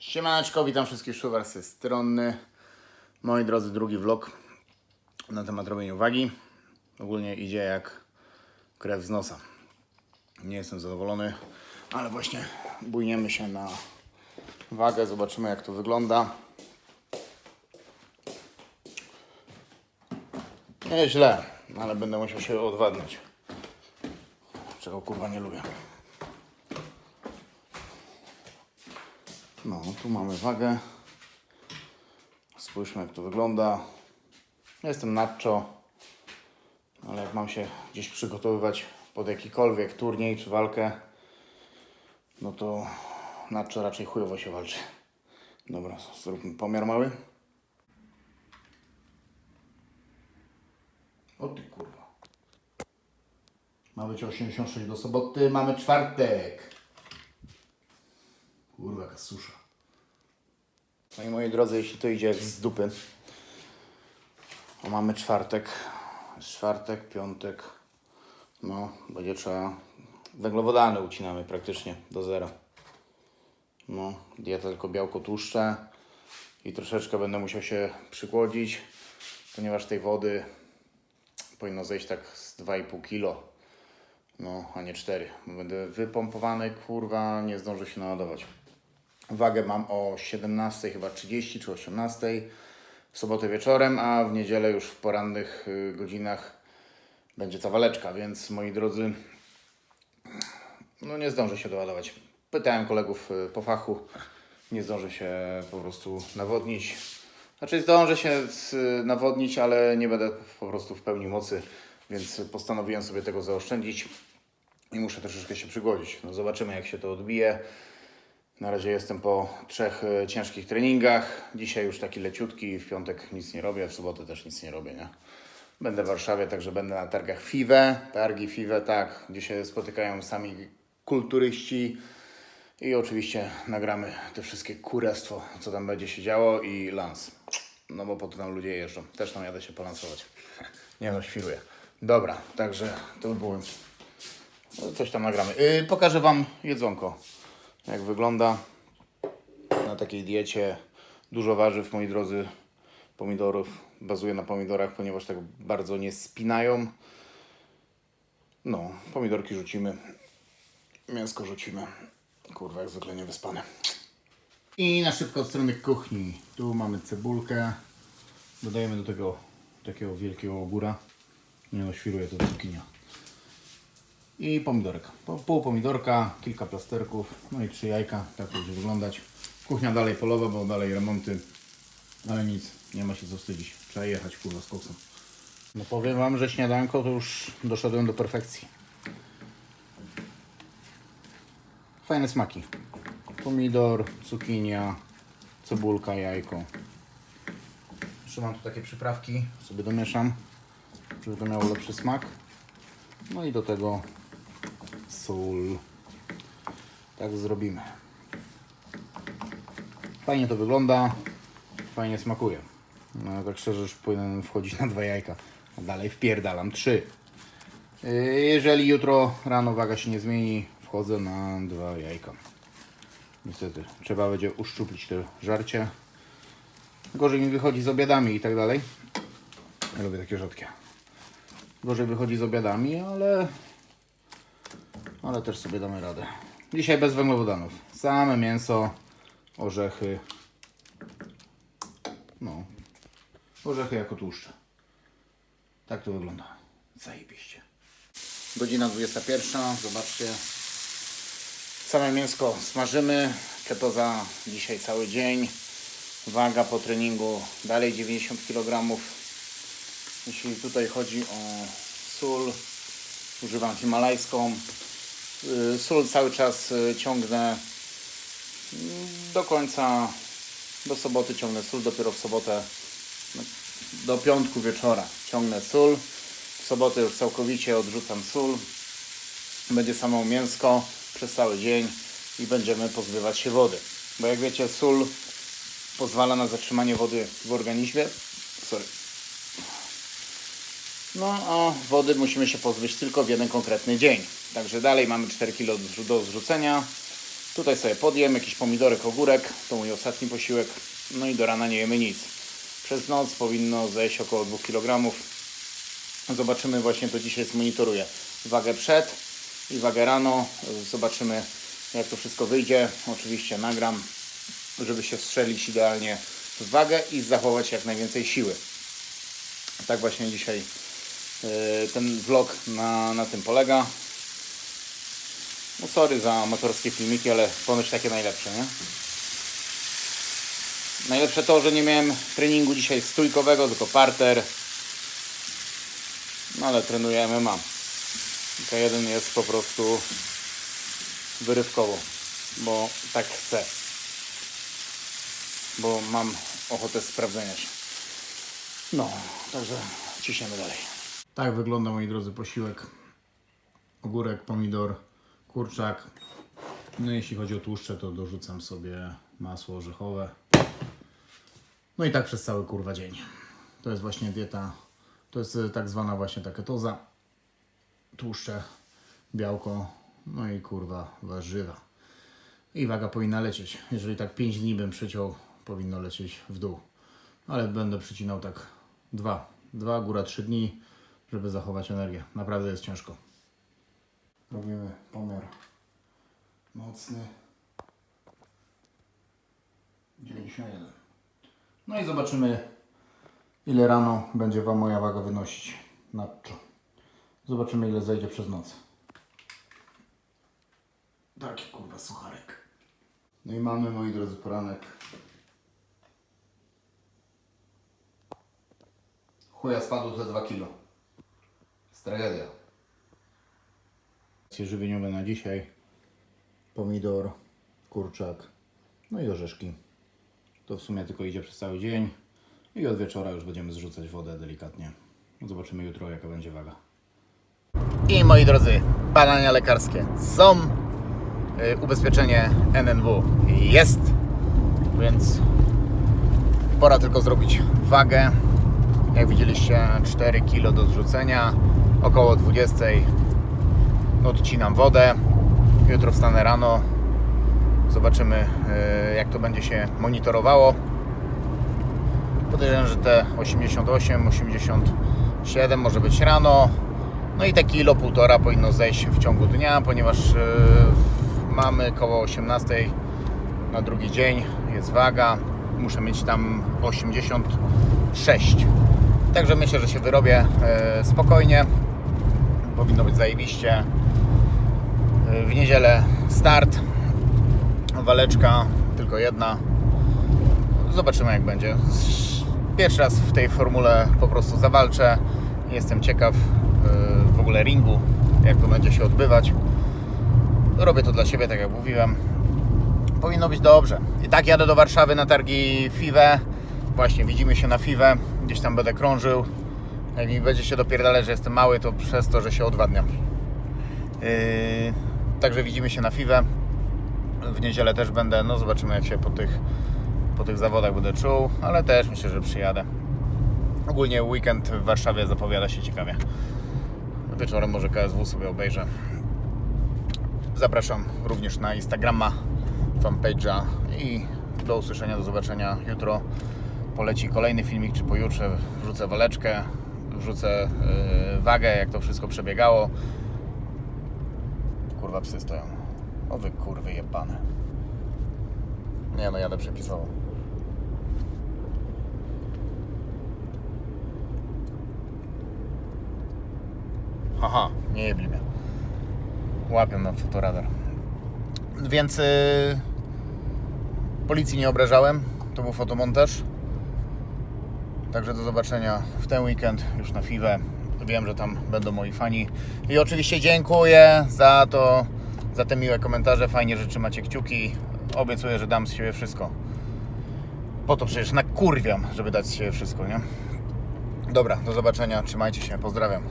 Siemaneczko, witam wszystkich szuwar ze strony. Moi drodzy, drugi vlog na temat robienia wagi. Ogólnie idzie jak krew z nosa. Nie jestem zadowolony, ale właśnie bujniemy się na wagę. Zobaczymy jak to wygląda. Nieźle, ale będę musiał się odwadniać. Czego kurwa nie lubię. No, tu mamy wagę. Spójrzmy jak to wygląda. Jestem nacho, ale jak mam się gdzieś przygotowywać pod jakikolwiek turniej czy walkę, no to nacho raczej chujowo się walczy. Dobra, zróbmy pomiar mały. O ty kurwa. Ma być 86 do soboty, mamy czwartek. Kurwa, jaka susza. No i moi drodzy, jeśli to idzie jak z dupy, to mamy czwartek, czwartek, piątek, no, będzie trzeba, węglowodany ucinamy praktycznie do zera. No, dieta tylko białko tłuszcze i troszeczkę będę musiał się przykłodzić, ponieważ tej wody powinno zejść tak z 2,5 kilo. No, a nie 4. Będę wypompowany, kurwa, nie zdążę się naładować. Wagę mam o 17 chyba 30 czy 18 w sobotę wieczorem, a w niedzielę już w porannych y, godzinach będzie ta waleczka, więc moi drodzy, no nie zdążę się doładować. Pytałem kolegów y, po fachu, nie zdążę się po prostu nawodnić. Znaczy zdążę się nawodnić, ale nie będę po prostu w pełni mocy, więc postanowiłem sobie tego zaoszczędzić i muszę troszeczkę się przygodzić. No zobaczymy jak się to odbije. Na razie jestem po trzech e, ciężkich treningach. Dzisiaj już taki leciutki, w piątek nic nie robię, w sobotę też nic nie robię, nie? Będę w Warszawie, także będę na targach FIWE. Targi FIWE, tak, gdzie się spotykają sami kulturyści. I oczywiście nagramy te wszystkie kurestwo, co tam będzie się działo i lans. No bo po to tam ludzie jeżdżą. Też tam jadę się polansować. Nie no, świruję. Dobra, także to by było. No, Coś tam nagramy. Yy, pokażę Wam jedzonko. Jak wygląda na takiej diecie. Dużo warzyw, moi drodzy. Pomidorów. Bazuję na pomidorach, ponieważ tak bardzo nie spinają. No, pomidorki rzucimy. Mięsko rzucimy. Kurwa, jak zwykle niewyspane. I na szybko od strony kuchni. Tu mamy cebulkę. Dodajemy do tego takiego wielkiego ogóra. Nie no, świruje to cukinia. I pomidorek. Po- Pół pomidorka, kilka plasterków, no i trzy jajka. Tak będzie wyglądać. Kuchnia dalej polowa, bo dalej remonty. Ale nic, nie ma się co wstydzić. Trzeba jechać kurwa z koksem. No powiem Wam, że śniadanko to już doszedłem do perfekcji. Fajne smaki. Pomidor, cukinia, cebulka, jajko. Jeszcze mam tu takie przyprawki, sobie domieszam, żeby to miało lepszy smak. No i do tego sól. Tak zrobimy. Fajnie to wygląda, fajnie smakuje. No tak szczerze już powinien wchodzić na dwa jajka, a dalej wpierdalam trzy. Jeżeli jutro rano waga się nie zmieni, wchodzę na dwa jajka. Niestety, trzeba będzie uszczuplić to żarcie. Gorzej mi wychodzi z obiadami i tak dalej. Ja lubię takie rzadkie. Gorzej wychodzi z obiadami, ale ale też sobie damy radę. Dzisiaj bez węglowodanów. Same mięso, orzechy. No. Orzechy jako tłuszcze. Tak to wygląda. Zajebiście. Godzina 21. Zobaczcie. Same mięsko smażymy. Ketoza dzisiaj cały dzień. Waga po treningu dalej 90 kg. Jeśli tutaj chodzi o sól, używam himalajską. Y, Sól cały czas y, ciągnę mm, do końca, do soboty ciągnę sól, dopiero w sobotę, no, do piątku wieczora ciągnę sól. W sobotę już całkowicie odrzucam sól. Będzie samo mięsko przez cały dzień i będziemy pozbywać się wody. Bo jak wiecie, sól pozwala na zatrzymanie wody w organizmie. Sorry. No a wody musimy się pozbyć tylko w jeden konkretny dzień. Także dalej mamy 4 kg do zrzucenia. Tu Tutaj sobie podjem, jakiś pomidorek, ogórek, to mój ostatni posiłek. No i do rana nie jemy nic. Przez noc powinno zejść około 2 kg. Zobaczymy właśnie, to dzisiaj zmonitoruję wagę przed i wagę rano. Zobaczymy jak to wszystko wyjdzie. Oczywiście nagram, żeby się strzelić idealnie w wagę i zachować jak najwięcej siły. Tak właśnie dzisiaj ten vlog na, na tym polega. No sorry za amatorskie filmiki, ale ponoć takie najlepsze, nie? Najlepsze to, że nie miałem treningu dzisiaj stójkowego, tylko parter. No ale trenuję MMA. K1 jest po prostu wyrywkowo, bo tak chcę. Bo mam ochotę sprawdzenia się. No, także ciśniemy dalej. Tak wygląda, moi drodzy, posiłek. Ogórek, pomidor, kurczak. No jeśli chodzi o tłuszcze, to dorzucam sobie masło orzechowe. No i tak przez cały kurwa dzień. To jest właśnie dieta, to jest e, tak zwana właśnie ta ketoza. Tłuszcze, białko, no i kurwa warzywa. I waga powinna lecieć. Jeżeli tak 5 dni bym przyciął, powinno lecieć w dół. Ale będę przycinał tak 2, 2 góra 3 dni, żeby zachować energię. Naprawdę jest ciężko. Robimy pomiar mocny. 91. No i zobaczymy, ile rano będzie Wam moja waga wynosić nadczo. Zobaczymy, ile zejdzie przez noc. Taki kurwa sucharek. No i mamy, moi drodzy, poranek. Chuja spadł te 2 kilo. Jest tragedia. Żywieniowe na dzisiaj. Pomidor, kurczak, no i orzeszki. To w sumie tylko idzie przez cały dzień. I od wieczora już będziemy zrzucać wodę delikatnie. Zobaczymy jutro, jaka będzie waga. I moi drodzy, badania lekarskie są. Y, Ubezpieczenie NNW jest. Więc pora tylko zrobić wagę. Jak widzieliście, 4 kg do zrzucenia. Około 20 odcinam wodę. Jutro wstanę rano. Zobaczymy, y, jak to będzie się monitorowało. Podejrzewam, że te 88, 87 może być rano. No i te kilo półtora powinno zejść w ciągu dnia, ponieważ yy, mamy koło 18 na drugi dzień jest waga. Muszę mieć tam 86. Także myślę, że się wyrobię yy, spokojnie. Powinno być zajebiście. Yy, w niedzielę start. Waleczka tylko jedna. Zobaczymy jak będzie. Pierwszy raz w tej formule po prostu zawalczę. Jestem ciekaw yy, w ogóle ringu, jak to będzie się odbywać. Robię to dla siebie, tak jak mówiłem. Powinno być dobrze. I tak jadę do Warszawy na targi FIWE. Właśnie widzimy się na FIWE. Gdzieś tam będę krążył. Jak mi będzie się dopierdalać, że jestem mały, to przez to, że się odwadniam. Yy, także widzimy się na FIWE. W niedzielę też będę. No zobaczymy jak się po tych po tych zawodach będę czuł, ale też myślę, że przyjadę. Ogólnie weekend w Warszawie zapowiada się ciekawie. Wieczorem może KSW sobie obejrzę. Zapraszam również na Instagrama, fanpage'a i do usłyszenia, do zobaczenia jutro. Poleci kolejny filmik, czy pojutrze wrzucę waleczkę, wrzucę yy, wagę, jak to wszystko przebiegało. Kurwa psy stoją. O wy kurwy jebane. Nie no, jadę przepisowo. Haha, nie jebli mnie. Łapią na fotoradar. Więc yy, policji nie obrażałem. To był fotomontaż. Także do zobaczenia w ten weekend już na FIWE. Wiem, że tam będą moi fani. I oczywiście dziękuję za to, za te miłe komentarze. Fajnie, że trzymacie kciuki. Obiecuję, że dam z siebie wszystko. Po to przecież nakurwiam, żeby dać z siebie wszystko, nie? Dobra, do zobaczenia. Trzymajcie się. Pozdrawiam.